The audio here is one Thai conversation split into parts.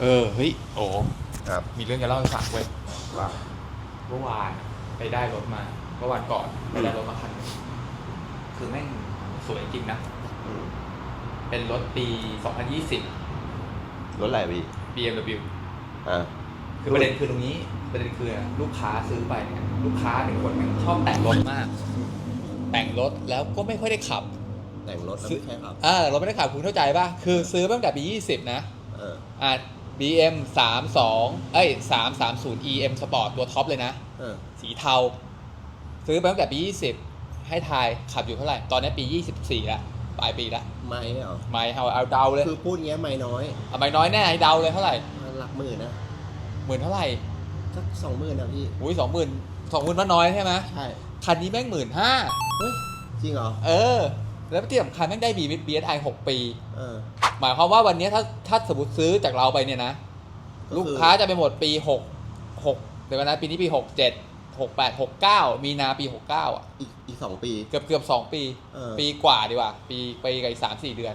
เออเฮ้ยโอ้ครับมีเรื่องจะเล่าให้ฟังเว้ยว่าเมื่อวานไปได้รถมาเมื่อวานก่อนไปได้รถมาคันหนึ่งคือแม่งสวยจริงนะ อืมเป็นรถปี 2020 รถอะไรพี่ BMW อ่า คือประเด็นคือตรงนี้ ประเด็นคือลูกค้าซื้อไปเนี่ยลูกค้าหนึ่งคนแม่งชอบแต่งรถมาก แต่งรถแล้วก็ไม่ค่อยได้ขับ แต่งรถแล้วซื้อไม่ใช่ครับ อ่าเราไม่ได้ขับคุณเข้าใจป่ะ คือซื้อมาตั้งแต่ปี 20 นะ เออ อ่า BM 32เอ้ย330 EM Sport ตัวท็อปเลยนะ เออสีเทา ซื้อไปตั้งแต่ปี 20 ให้ทายขับอยู่เท่าไหร่ ตอนนี้ปี 24แล้วปลายปีแล้วไม่เหรอไม่เอาเอาเดาเลยคือพูดเงี้ยไม่น้อยเอาไม่น้อยแน่ให้เดาเลยเท่าไหร่หลักหมื่นนะหมื่นเท่าไหร่สักสองหมื่นนะพี่อุ้ยสองหมื่นสองหมื่นมันน้อยใช่ไหมใช่คันนี้แม่งหมื่นห้าเฮ้ยจริงเหรอเออ แล้วที่สำคัญแม่งได้บีบีเอสไอหกปี เออ หมายความว่าวันนี้ถ้าถ้าสมมติซื้อจากเราไปเนี่ยนะ ก็คือ ลูกค้าจะไปหมดปีหกหกเดี๋ยวก่อนนะปีนี้ปีหกเจ็ดหกแปดหกเก้ามีนาปีหกเก้าอะอีกอีกสองปี เกือบเกือบสองปี เออ ปีกว่าดีกว่า ปีปีกับอีกสามสี่เดือน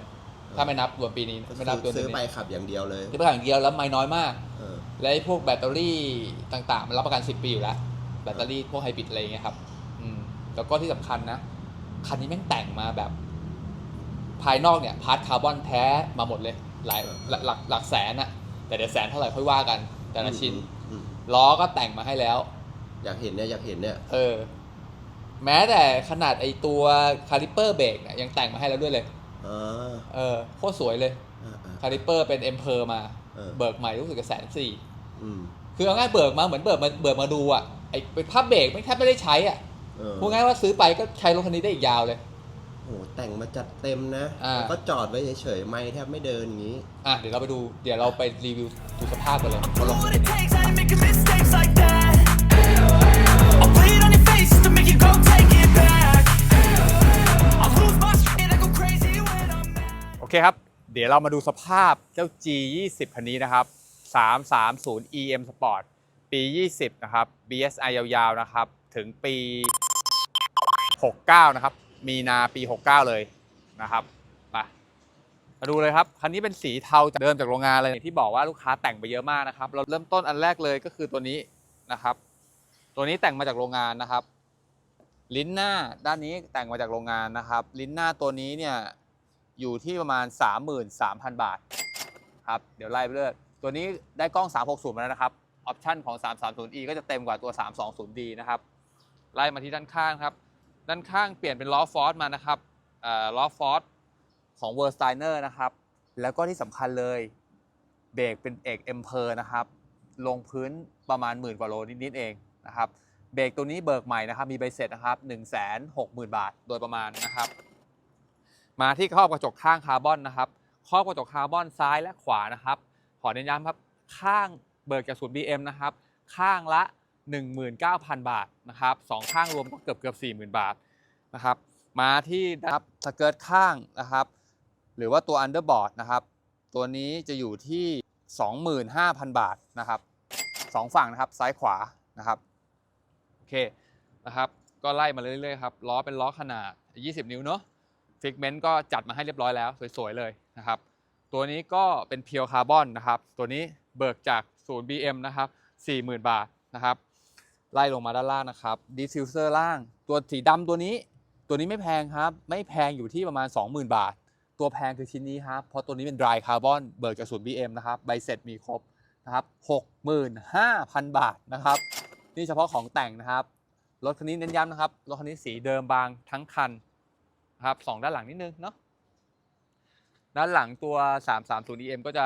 ถ้าไม่นับรวมปีนี้ก็ไม่นับตัวคือซื้อนี้ไปขับอย่างเดียวเลยซื้อไปอย่างเดียวแล้วไม่น้อยมาก เออ และไอ้พวกแบตเตอรี่ต่างๆ มันรับประกัน 10 ปีอยู่แล้ว แบตเตอรี่พวกไฮบริดอะไรอย่างเงี้ยครับ อืม แล้วก็ที่สำคัญนะ คันนี้แม่งแต่งมาแบบ ภายนอกเนี่ยพาร์ทคาร์บอนแท้มาหมดเลยหลายหลักหลักหลักแสนอะแต่เดี๋ยวแสนเท่าไหร่ค่อยว่ากัน แต่ละชิ้นอืมล้อก็แต่งมาให้แล้ว อยากเห็นเนี่ยอยากเห็นเนี่ยเออ แม้แต่ขนาดไอตัวคาลิเปอร์เบรกเนี่ยยังแต่งมาให้แล้วด้วยเลย อ่าเออโคตรสวยเลยอ่าอ่า คาลิเปอร์เป็นเอ็มเพอร์มา เออ เบิกใหม่รู้สึกจะแสนสี่อืมคือเอาง่ายเบิกมาเหมือนเบิกมาเบิกมาดูอะไอ้เป็นภาพเบรกไม่แทบไม่ได้ใช้อะเออพูดง่ายว่าซื้อไปก็ใช้รถคันนี้ได้อีกยาวเลย โหแต่งมาจัดเต็มนะอ่า แล้วก็จอดไว้เฉยๆไม่แทบไม่เดินอย่างนี้ อะเดี๋ยวเราไปดูเดี๋ยวเราไปรีวิวดูสภาพกันเลย I know what it takes, I ain't making mistakes like that. I'll play it on your face just to make you go take it back. I'll lose my shit, I go crazy when I'm mad. โอเคครับ เดี๋ยวเรามาดูสภาพเจ้า G20 คันนี้นะครับ 330 EM Sport ปี 20 นะครับ BSI ยาวๆ นะครับ ถึงปี 69 นะครับ มีนาปี 69 เลยนะครับมามาดูเลยครับ คันนี้เป็นสีเทาจากเดิมจากโรงงานเลยที่บอกว่าลูกค้าแต่งไปเยอะมากนะครับ เราเริ่มต้นอันแรกเลยก็คือตัวนี้นะครับ ตัวนี้แต่งมาจากโรงงานนะครับ ลิ้นหน้าด้านนี้แต่งมาจากโรงงานนะครับ ลิ้นหน้าตัวนี้เนี่ยอยู่ที่ประมาณ 33,000 บาทครับเดี๋ยวไล่ไปเรื่อยตัวนี้ได้กล้อง 360มาแล้วนะครับ ออปชันของ 330e ก็จะเต็มกว่าตัว 320d นะครับ ไล่มาที่ด้านข้างครับ ด้านข้างเปลี่ยนเป็นล้อฟอร์สมานะครับล้อฟอร์สของ w o r s t e i n e r นะครับ แล้วก็ที่สำคัญเลยเบรกเป็นเอกเอ็มเพอร์นะครับ ลงพื้นประมาณหมื่นกว่าโลนิดๆเองนะครับ เบรกตัวนี้เบิกใหม่นะครับ มีใบเสร็จนะครับ 1 6 0 0 0 0 บาทโดยประมาณนะครับ มาที่ครอบกระจกข้างคาร์บอนนะครับ ครอบกระจกคาร์บอนซ้ายและขวานะครับ ขอเน้นย้ำครับ ข้างเบิกจากศูนย์ BM นะครับ ข้างละ 19,000 บาทนะครับสองข้างรวมก็เกือบเกือบ40,000 บาทนะครับมาที่นะครับสเกิร์ตข้างนะครับ หรือว่าตัว underboard นะครับ ตัวนี้จะอยู่ที่ 25,000 บาทนะครับสองฝั่งนะครับซ้ายขวานะครับโอเคนะครับ ก็ไล่มาเรื่อยๆครับล้อเป็นล้อขนาด 20 นิ้วเนาะฟิกเมนต์ก็จัดมาให้เรียบร้อยแล้ว สวยๆเลยนะครับ ตัวนี้ก็เป็นเพียวคาร์บอนนะครับ ตัวนี้เบิกจากศูนย์ BM นะครับ40,000 บาทนะครับ ไล่ลงมาด้านล่างนะครับดีซิลเซอร์ล่าง ตัวสีดำตัวนี้ ตัวนี้ไม่แพงครับ ไม่แพงอยู่ที่ประมาณ 20,000 บาท ตัวแพงคือชิ้นนี้ครับ เพราะตัวนี้เป็น dry carbon เบิกจากศูนย์ BM นะครับ ใบเสร็จมีครบนะครับ65,000 บาทนะครับ นี่เฉพาะของแต่งนะครับ รถคันนี้เน้นย้ำนะครับ รถคันนี้สีเดิมบางทั้งคันนะครับสองด้านหลังนิดนึงเนาะ ด้านหลังตัว 330 EM ก็จะ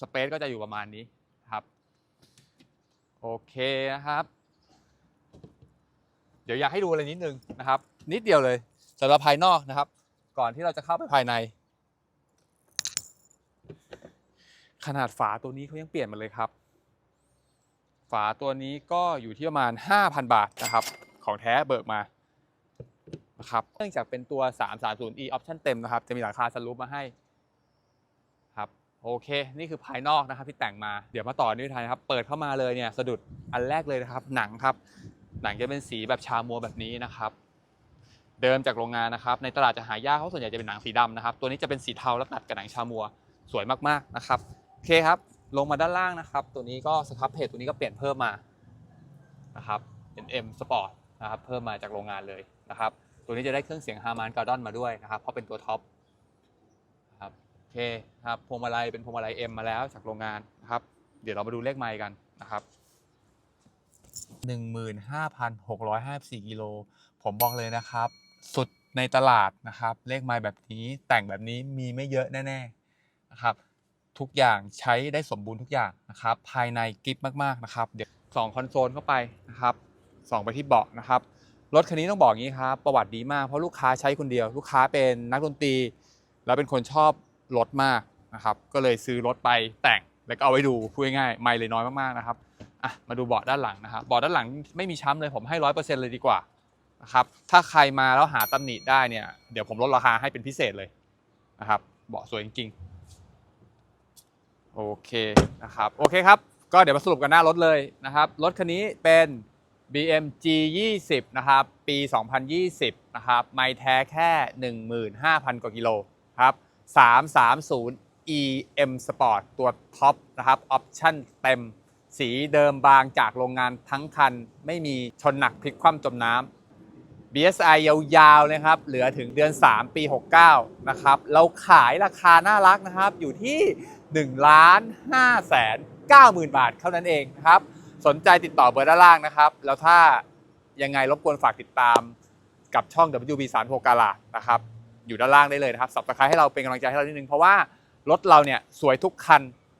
สเปซก็จะอยู่ประมาณนี้ครับ โอเคนะครับ เดี๋ยวอยากให้ดูอะไรนิดนึงนะครับ นิดเดียวเลยสำหรับภายนอกนะครับ ก่อนที่เราจะเข้าไปภายใน ขนาดฝาตัวนี้เขายังเปลี่ยนมาเลยครับ ฝาตัวนี้ก็อยู่ที่ประมาณ 5,000 บาทนะครับ ของแท้เบิกมานะครับเนื่องจากเป็นตัว 330e option เต็มนะครับ จะมีหลังคาสลูปมาให้ครับโอเค นี่คือภายนอกนะครับที่แต่งมาเดี๋ยวมาต่อด้วยทายนะครับ เปิดเข้ามาเลยเนี่ยสะดุดอันแรกเลยนะครับ หนังครับ หนังจะเป็นสีแบบชามัวแบบนี้นะครับ เดิมจากโรงงานนะครับ ในตลาดจะหายากเพราส่วนใหญ่จะเป็นหนังสีดำนะครับ ตัวนี้จะเป็นสีเทาแล้วตัดกับหนังชามัวสวยมากๆนะครับโอเคครับ ลงมาด้านล่างนะครับ ตัวนี้ก็สครับเพจตัวนี้ก็เปลี่ยนเพิ่มมานะครับเป็น M Sport นะครับเพิ่มมาจากโรงงานเลยนะครับ ตัวนี้จะได้เครื่องเสียงฮาร์มานการ์ดอนมาด้วยนะครับเพราะเป็นตัวท็อปนะครับโอเคครับพวงมาลัยเป็นพวงมาลัย M มาแล้วจากโรงงานนะครับ เดี๋ยวเรามาดูเลขไมล์กันนะครับ 15,654กิโล ผมบอกเลยนะครับ สุดในตลาดนะครับ เลขไมล์แบบนี้แต่งแบบนี้มีไม่เยอะแน่ๆนะครับ ทุกอย่างใช้ได้สมบูรณ์ทุกอย่างนะครับ ภายในกริปมากๆนะครับ เดี๋ยวสองคอนโซลเข้าไปนะครับส่องไปที่เบาะนะครับ รถคันนี้ต้องบอกงี้ครับ ประวัติดีมากเพราะลูกค้าใช้คนเดียว ลูกค้าเป็นนักดนตรี แล้วเป็นคนชอบรถมากนะครับ ก็เลยซื้อรถไปแต่งแล้วก็เอาไว้ดูพูดง่ายๆไม่เลยน้อยมากๆนะครับ อะมาดูเบาะด้านหลังนะครับเบาะด้านหลังไม่มีช้ำเลยผมให้ร้อยเปอร์เซ็นต์เลยดีกว่านะครับถ้าใครมาแล้วหาตำหนิได้เนี่ยเดี๋ยวผมลดราคาให้เป็นพิเศษเลยนะครับเบาะสวยจริงๆโอเคนะครับโอเคครับก็เดี๋ยวมาสรุปกันหน้ารถเลยนะครับรถคันนี้เป็น BMG 20นะครับปี 2020นะครับไม่แท้แค่ 15,000 กว่ากิโลครับ330 EM Sport ตัวท็อปนะครับออปชั่นเต็ม สีเดิมบางจากโรงงานทั้งคัน ไม่มีชนหนักพลิกคว่ำจมน้ำ BSI ยาวๆเลยครับ เหลือถึงเดือน 3 ปี 69 นะครับ เราขายราคาน่ารักนะครับ อยู่ที่1ล้าน5แสน9หมื่นบาทเท่านั้นเองนะครับ สนใจติดต่อเบอร์ด้านล่างนะครับ แล้วถ้ายังไงรบกวนฝากติดตามกับช่อง WB 3 6กาลานะครับ อยู่ด้านล่างได้เลยนะครับสับสไครให้เราเป็นกำลังใจให้เรานิดนึง เพราะว่ารถเราเนี่ยสวยทุกคัน